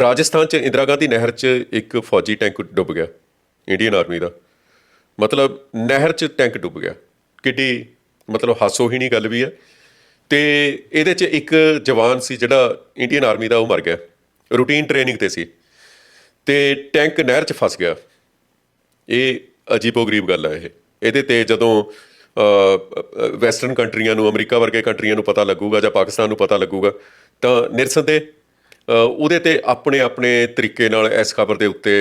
ਰਾਜਸਥਾਨ 'ਚ ਇੰਦਰਾ ਗਾਂਧੀ ਨਹਿਰ 'ਚ ਇੱਕ ਫੌਜੀ ਟੈਂਕ ਡੁੱਬ ਗਿਆ, ਇੰਡੀਅਨ ਆਰਮੀ ਦਾ। ਮਤਲਬ ਨਹਿਰ 'ਚ ਟੈਂਕ ਡੁੱਬ ਗਿਆ। ਕਿੱਡੀ ਮਤਲਬ ਹਾਸੋਹੀਣੀ ਗੱਲ ਵੀ ਹੈ। ਤੇ ਇਹਦੇ 'ਚ ਇੱਕ ਜਵਾਨ ਸੀ ਜਿਹੜਾ ਇੰਡੀਅਨ ਆਰਮੀ ਦਾ, ਉਹ ਮਰ ਗਿਆ। ਰੂਟੀਨ ਟ੍ਰੇਨਿੰਗ ਤੇ ਸੀ। ਤੇ ਟੈਂਕ ਨਹਿਰ 'ਚ ਫਸ ਗਿਆ। ਇਹ ਅਜੀਬੋ-ਗਰੀਬ ਗੱਲ ਹੈ ਇਹ। ਇਹਦੇ ਤੇ ਜਦੋਂ ਵੈਸਟਰਨ ਕੰਟਰੀਆਂ ਨੂੰ, ਅਮਰੀਕਾ ਵਰਗੇ ਕੰਟਰੀਆਂ ਨੂੰ ਪਤਾ ਲੱਗੂਗਾ ਜਾਂ ਪਾਕਿਸਤਾਨ ਨੂੰ ਪਤਾ ਲੱਗੂਗਾ, ਤਾਂ ਨਿਰਸੰਦੇ ਉਹਦੇ ਤੇ ਆਪਣੇ ਆਪਣੇ ਤਰੀਕੇ ਨਾਲ ਇਸ ਖਬਰ ਦੇ ਉੱਤੇ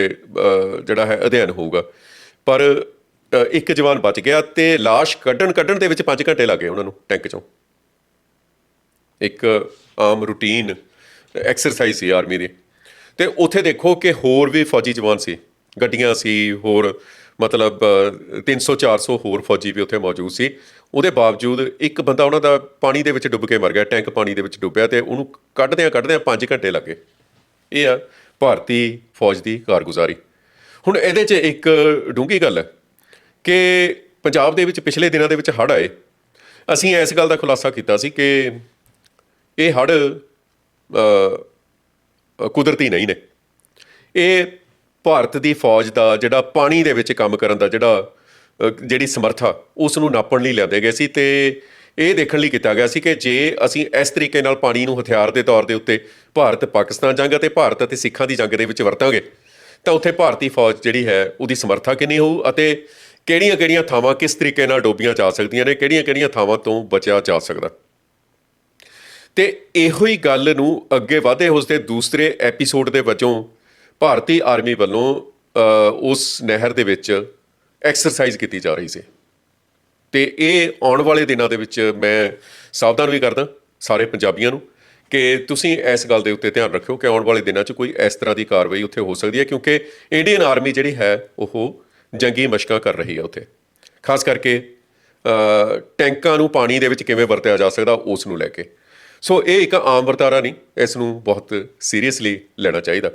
ਜਿਹੜਾ ਹੈ ਅਧਿਐਨ ਹੋਊਗਾ। ਪਰ ਇੱਕ ਜਵਾਨ ਬਚ ਗਿਆ ਤੇ লাশ ਕੱਢਣ ਕੱਢਣ ਦੇ ਵਿੱਚ 5 ਘੰਟੇ ਲੱਗੇ ਉਹਨਾਂ ਨੂੰ ਟੈਂਕ ਚੋਂ। ਇੱਕ ਆਮ ਰੂਟੀਨ ਐਕਸਰਸਾਈਜ਼ ਸੀ ਆਰਮੀ ਦੀ। ਤੇ ਉੱਥੇ ਦੇਖੋ ਕਿ ਹੋਰ ਵੀ ਫੌਜੀ ਜਵਾਨ ਸੀ। ਗੱਡੀਆਂ ਸੀ, ਹੋਰ ਮਤਲਬ 300 400 ਹੋਰ ਫੌਜੀ ਵੀ ਉੱਥੇ ਮੌਜੂਦ ਸੀ। ਉਹਦੇ ਬਾਵਜੂਦ ਇੱਕ ਬੰਦਾ ਉਹਨਾਂ ਦਾ ਪਾਣੀ ਦੇ ਵਿੱਚ ਡੁੱਬ ਕੇ ਮਰ ਗਿਆ, ਟੈਂਕ ਪਾਣੀ ਦੇ ਵਿੱਚ ਡੁੱਬਿਆ ਤੇ ਉਹਨੂੰ ਕੱਢਦਿਆਂ ਕੱਢਦਿਆਂ 5 ਘੰਟੇ ਲੱਗੇ। ਇਹ ਆ ਭਾਰਤੀ ਫੌਜ ਦੀ ਕਾਰਗੁਜ਼ਾਰੀ। ਹੁਣ ਇਹਦੇ 'ਚ ਇੱਕ ਡੂੰਘੀ ਗੱਲ ਹੈ ਕਿ ਪੰਜਾਬ ਦੇ ਵਿੱਚ ਪਿਛਲੇ ਦਿਨਾਂ ਦੇ ਵਿੱਚ ਹੜ੍ਹ ਆਏ। ਅਸੀਂ ਇਸ ਗੱਲ ਦਾ ਖੁਲਾਸਾ ਕੀਤਾ ਸੀ ਕਿ ਇਹ ਹੜ੍ਹ ਕੁਦਰਤੀ ਨਹੀਂ ਨੇ। ਇਹ ਭਾਰਤ ਦੀ ਫੌਜ ਦਾ ਜਿਹੜਾ ਪਾਣੀ ਦੇ ਵਿੱਚ ਕੰਮ ਕਰਨ ਦਾ ਜਿਹੜਾ ਜਿਹੜੀ ਸਮਰੱਥਾ ਉਸ ਨੂੰ ਨਾਪਣ ਲਈ ਲਿਆਂਦੇ ਗਏ ਸੀ ਤੇ ਇਹ ਦੇਖਣ ਲਈ ਕੀਤਾ ਗਿਆ ਸੀ ਕਿ ਜੇ ਅਸੀਂ ਇਸ ਤਰੀਕੇ ਨਾਲ ਪਾਣੀ ਨੂੰ ਹਥਿਆਰ ਦੇ ਤੌਰ ਦੇ ਉੱਤੇ ਭਾਰਤ, ਪਾਕਿਸਤਾਨ ਜੰਗ ਅਤੇ ਭਾਰਤ ਅਤੇ ਸਿੱਖਾਂ ਦੀ ਜੰਗ ਦੇ ਵਿੱਚ ਵਰਤਾਂਗੇ, ਤਾਂ ਉੱਥੇ ਭਾਰਤੀ ਫੌਜ ਜਿਹੜੀ ਹੈ ਉਹਦੀ ਸਮਰੱਥਾ ਕਿੰਨੀ ਹੋਊ ਅਤੇ ਕਿਹੜੀਆਂ-ਕਿਹੜੀਆਂ ਥਾਵਾਂ ਕਿਸ ਤਰੀਕੇ ਨਾਲ ਡੋਬੀਆਂ ਜਾ ਸਕਦੀਆਂ ਨੇ, ਕਿਹੜੀਆਂ-ਕਿਹੜੀਆਂ ਥਾਵਾਂ ਤੋਂ ਬਚਿਆ ਜਾ ਸਕਦਾ। ਤੇ ਇਹੋ ਹੀ ਗੱਲ ਨੂੰ ਅੱਗੇ ਵਧੇ ਉਸ ਦੇ ਦੂਸਰੇ ਐਪੀਸੋਡ ਦੇ ਵਜੋਂ ਭਾਰਤੀ ਆਰਮੀ ਵੱਲੋਂ ਉਸ ਨਹਿਰ ਦੇ ਵਿੱਚ ਐਕਸਰਸਾਈਜ਼ ਕੀਤੀ ਜਾ ਰਹੀ ਸੀ। ਤੇ ਇਹ ਆਉਣ ਵਾਲੇ ਦਿਨਾਂ ਦੇ ਵਿੱਚ ਮੈਂ ਸਾਵਧਾਨ ਵੀ ਕਰਦਾ ਸਾਰੇ ਪੰਜਾਬੀਆਂ ਨੂੰ ਕਿ ਤੁਸੀਂ ਇਸ ਗੱਲ ਦੇ ਉੱਤੇ ਧਿਆਨ ਰੱਖਿਓ ਕਿ ਆਉਣ ਵਾਲੇ ਦਿਨਾਂ 'ਚ ਕੋਈ ਇਸ ਤਰ੍ਹਾਂ ਦੀ ਕਾਰਵਾਈ ਉੱਥੇ ਹੋ ਸਕਦੀ ਹੈ, ਕਿਉਂਕਿ ਇੰਡੀਅਨ ਆਰਮੀ ਜਿਹੜੀ ਹੈ, ਉਹ ਜੰਗੀ ਮਸ਼ਕਾਂ ਕਰ ਰਹੀ ਹੈ ਉੱਥੇ। ਖਾਸ ਕਰਕੇ ਟੈਂਕਾਂ ਨੂੰ ਪਾਣੀ ਦੇ ਵਿੱਚ ਕਿਵੇਂ ਵਰਤਿਆ ਜਾ ਸਕਦਾ, ਉਸ ਨੂੰ ਲੈ ਕੇ। ਸੋ ਇਹ ਇੱਕ ਆਮ ਵਰਤਾਰਾ ਨਹੀਂ, ਇਸ ਨੂੰ ਬਹੁਤ ਸੀਰੀਅਸਲੀ ਲੈਣਾ ਚਾਹੀਦਾ।